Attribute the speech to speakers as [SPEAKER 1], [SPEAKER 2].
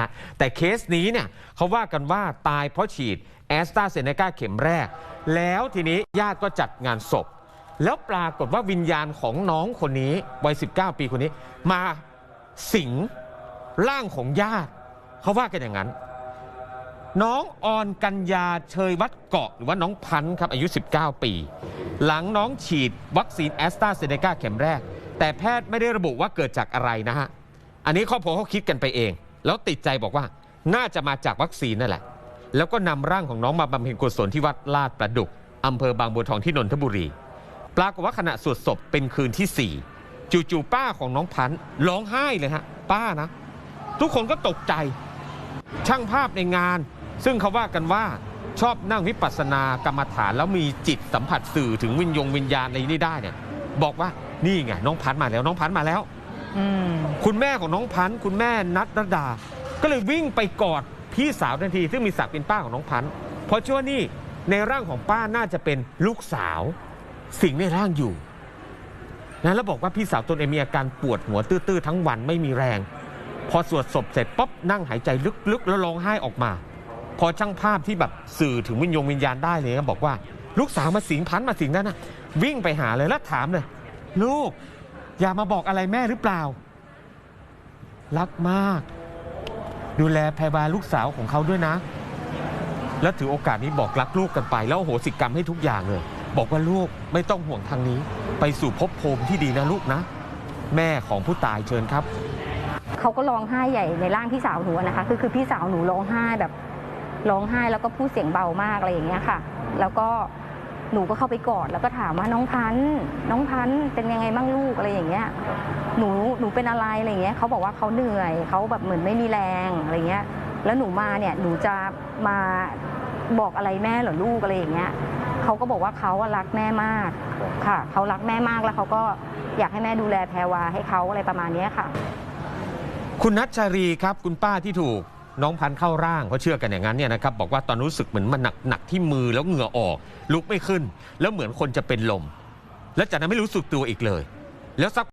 [SPEAKER 1] ฮะ แต่เคสนี้เนี่ยเขาว่ากันว่าตายเพราะฉีดแอสตราเซเนกาเข็มแรก แล้วทีนี้ญาติก็จัดงานศพ แล้วปรากฏว่าวิญญาณของน้องคนนี้วัย 19 ปีคนนี้ มาสิงร่างของญาติ เขาว่ากันอย่างนั้น น้องออนกัญญาเชยวัดเกาะหรือว่าน้องพันธ์ครับอายุ 19 ปี หลังน้องฉีดวัคซีนแอสตราเซเนกาเข็มแรก แต่แพทย์ไม่ได้ระบุว่าเกิดจากอะไรนะฮะ อันนี้ครอบครัวเขาคิดกันไปเอง แล้วติดใจบอกว่าน่าจะมาจากวัคซีนนั่นแหละ แล้วก็นำร่างของน้องมาบำเพ็ญกุศลที่วัดลาดประดุกอำเภอบางบัวทองที่นนทบุรี ปรากฏว่าขณะสวดศพเป็นคืนที่ 4 จู่ๆป้าของน้องพันธ์ร้องไห้เลยฮะ ป้านะ ทุกคนก็ตกใจ ช่างภาพในงาน ซึ่งเขาว่ากันว่าชอบนั่งวิปัสสนากรรมฐานแล้วมีจิตสัมผัสสื่อถึงวิญญงวิญญาณอะไรนี่ได้เนี่ยบอกว่านี่ไงน้องพันธ์มาแล้วน้องพันธ์มาแล้ว คุณแม่ของน้องพันธ์คุณแม่นัทรดา ก็เลยวิ่งไปกอดพี่สาวทันที ซึ่งมีศักดิ์เป็นป้าของน้องพันธ์เพราะเชื่อว่านี่ในร่างของป้าน่าจะเป็นลูกสาว สิงในร่างอยู่นะแล้วบอกว่าพี่สาวตนเองมีอาการปวดหัวตื้อๆทั้งวันไม่มีแรง พอสวดศพเสร็จป๊บนั่งหายใจลึกๆ แล้วร้องไห้ออกมา พอช่างภาพที่แบบสื่อถึงวิญญงวิญญาณได้เลยก็บอกว่า ลูกสาวมาสิงพันธ์มาสิงนั่นนะวิ่งไปหาเลยแล้วถามเลยลูก อย่ามาบอกอะไรแม่หรือเปล่า รักมาก ดูแลแพรบาลูกสาวของเขาด้วยนะ แล้วถือโอกาสนี้บอกรักลูกกันไป แล้วโหสิกรรมให้ทุกอย่างเลย บอกว่าลูกไม่ต้องห่วงทางนี้ ไปสู่ภพภูมิที่ดีนะลูกนะ แม่ของผู้ตายเชิญครับ
[SPEAKER 2] เขาก็ร้องไห้ใหญ่ในร่างพี่สาวหนูนะคะ คือคือพี่สาวหนูร้องไห้แบบร้องไห้แล้วก็พูดเสียงเบามากอะไรอย่างเงี้ยค่ะ แล้วก็ หนูก็เข้าไปกอดแล้วก็ถามว่าน้องพันธ์น้องพันธ์เป็นยังไงบ้างลูกอะไรอย่างเงี้ยหนูหนูเป็นอะไรอะไรอย่างเงี้ยเขาบอกว่าเขาเหนื่อยเขาแบบเหมือนไม่มีแรงอะไรเงี้ย แล้วหนูมาเนี่ยหนูจะมาบอกอะไรแม่หรอลูกอะไรอย่างเงี้ยเขาก็บอกว่าเขาอะรักแม่มากค่ะเขารักแม่มากแล้วเขาก็อยากให้แม่ดูแลแพรวาให้เขาอะไรประมาณนี้ค่ะ
[SPEAKER 1] คุณนัชชารีครับคุณป้าที่ถูก น้องพันเข้าร่างเขาเชื่อกันอย่างนั้นเนี่ยนะครับบอกว่าตอนรู้สึกเหมือนมันหนักหนักที่มือแล้วเหงื่อออก ลุกไม่ขึ้น แล้วเหมือนคนจะเป็นลม แล้วจากนั้นไม่รู้สึกตัวอีกเลย แล้วสัก